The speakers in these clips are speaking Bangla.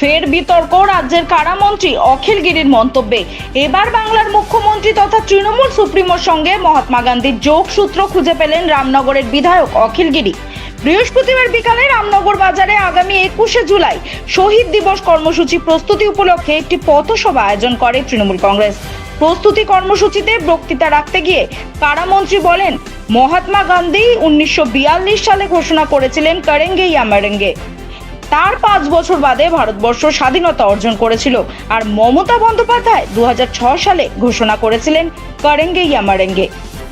ফের বিতর্ক রাজ্যের কারামন্ত্রী অখিল গিরির মন্তব্যে। এবার বাংলার মুখ্যমন্ত্রী তথা তৃণমূল সুপ্রিমোর সঙ্গে মহাত্মা গান্ধীর যোগসূত্র খুঁজে পেলেন রামনগরের বিধায়ক অখিল গিরি। বৃহস্পতিবার বিকালে রামনগর বাজারে আগামী একুশে জুলাই শহীদ দিবস কর্মসূচি প্রস্তুতি উপলক্ষে একটি পথসভা আয়োজন করে তৃণমূল কংগ্রেস। প্রস্তুতি কর্মসূচিতে বক্তৃতা রাখতে গিয়ে কারামন্ত্রী বলেন, মহাত্মা গান্ধী উনিশশো বিয়াল্লিশ সালে ঘোষণা করেছিলেন করেঙ্গে ইয়া মেরেঙ্গে তার পাঁচ বছর বাদে ভারতবর্ষ স্বাধীনতা অর্জন করেছিল। আর মমতা বন্দ্যোপাধ্যায় দু সালে ঘোষণা করেছিলেন করেঙ্গে ইয়ামারেঙ্গে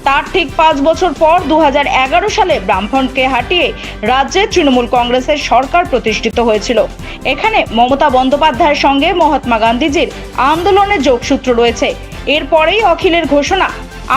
তার ঠিক পাঁচ বছর পর দু হাজার এগারো সালে ব্রাহ্মণকে হাঁটিয়ে রাজ্যে তৃণমূল কংগ্রেসের সরকার প্রতিষ্ঠিত হয়েছিল। এখানে মমতা বন্দ্যোপাধ্যায়ের সঙ্গে মহাত্মা গান্ধীজির আন্দোলনের যোগসূত্র রয়েছে। এরপরেই অখিলের ঘোষণা,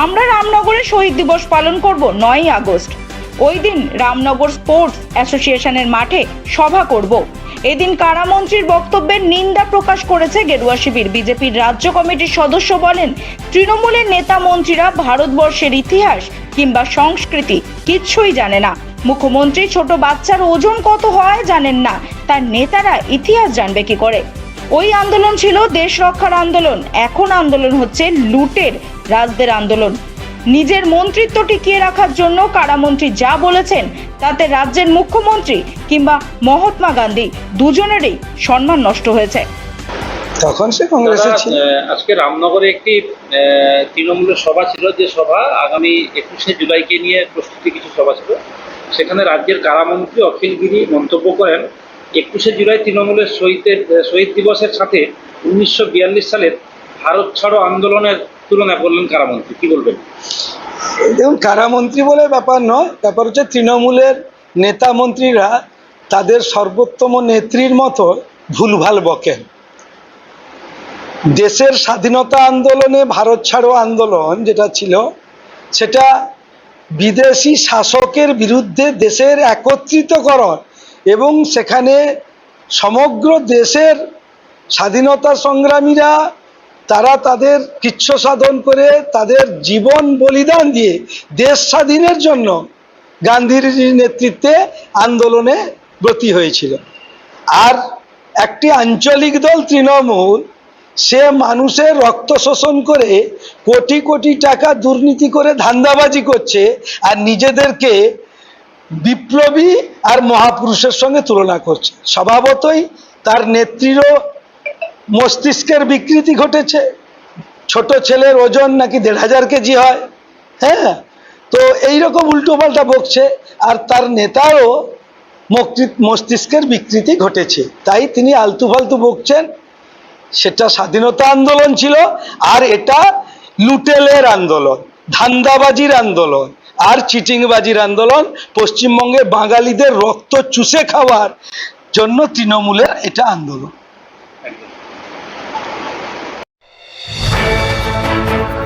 আমরা রামনগরে শহীদ দিবস পালন করব নয়ই আগস্ট। ওই দিন রামনগর স্পোর্টস অ্যাসোসিয়েশনের মাঠে সভা করব। এদিন কারামন্ত্রীর বক্তব্যের নিন্দা প্রকাশ করেছে গেরুয়া শিবির। বিজেপির রাজ্য কমিটির সদস্য বলেন, তৃণমূলের নেতা মন্ত্রীরা ভারতবর্ষের ইতিহাস কিংবা সংস্কৃতি কিচ্ছুই জানে না। মুখ্যমন্ত্রী ছোট বাচ্চার ওজন কত হয় জানেন না। তার নেতারা ইতিহাস জানবে কি করে? ওই আন্দোলন ছিল দেশ রক্ষার আন্দোলন। এখন আন্দোলন হচ্ছে লুটের, রাজদের আন্দোলন। নিজের মন্ত্রিত্ব টিকিয়ে রাখার জন্য কারামন্ত্রী যা বলেছেন তাতে রাজ্যের মুখ্যমন্ত্রী কিংবা মহাত্মা গান্ধী দুজনেরই সম্মান নষ্ট হয়েছে। তখন সে কংগ্রেসে ছিল। আজকে রামনগরে একটি আহ, তৃণমূলের সভা ছিল যে সভা আগামী একুশে জুলাইকে নিয়ে প্রস্তুতি কিছু সভা ছিল। সেখানে রাজ্যের কারামন্ত্রী অখিল গিরি মন্তব্য করেন একুশে জুলাই তৃণমূলের শহীদের শহীদ দিবসের সাথে উনিশশো বিয়াল্লিশ সালের ভারত ছাড়ো আন্দোলনের তুলনা করলেন কারামন্ত্রী, কি বলবেন? দেখুন, কারামন্ত্রী বলে ব্যাপার নয়, ব্যাপার হচ্ছে তৃণমূলের নেতা মন্ত্রীরা তাদের সর্বোত্তম নেত্রীর মতো ভুলভাল বকেন। দেশের স্বাধীনতা আন্দোলনে ভারত ছাড়ো আন্দোলন যেটা ছিল, সেটা বিদেশি শাসকের বিরুদ্ধে দেশের একত্রিতকরণ এবং সেখানে সমগ্র দেশের স্বাধীনতা সংগ্রামীরা তারা তাদের কৃচ্ছ সাধন করে তাদের জীবন বলিদান দিয়ে দেশ স্বাধীনের জন্য গান্ধীর নেতৃত্বে আন্দোলনে ব্রতী হয়েছিল। আর একটি আঞ্চলিক দল তৃণমূল, সে মানুষের রক্ত শোষণ করে কোটি কোটি টাকা দুর্নীতি করে ধান্দাবাজি করছে আর নিজেদেরকে বিপ্লবী আর মহাপুরুষের সঙ্গে তুলনা করছে। স্বভাবতই তার নেত্রীরও মস্তিষ্কের বিকৃতি ঘটেছে। ছোট ছেলের ওজন নাকি দেড় হাজার কেজি হয় হ্যাঁ? তো এইরকম উল্টোপাল্টা বকছে, আর তার নেতারও মস্তিষ্কের বিকৃতি ঘটেছে। তাই তিনি আলতু ফালতু বকছেন। সেটা স্বাধীনতা আন্দোলন ছিল, আর এটা লুটেলের আন্দোলন, ধান্দাবাজির আন্দোলন, আর চিটিংবাজির আন্দোলন, পশ্চিমবঙ্গে বাঙালিদের রক্ত চুষে খাওয়ার জন্য তৃণমূলের এটা আন্দোলন। Thank you.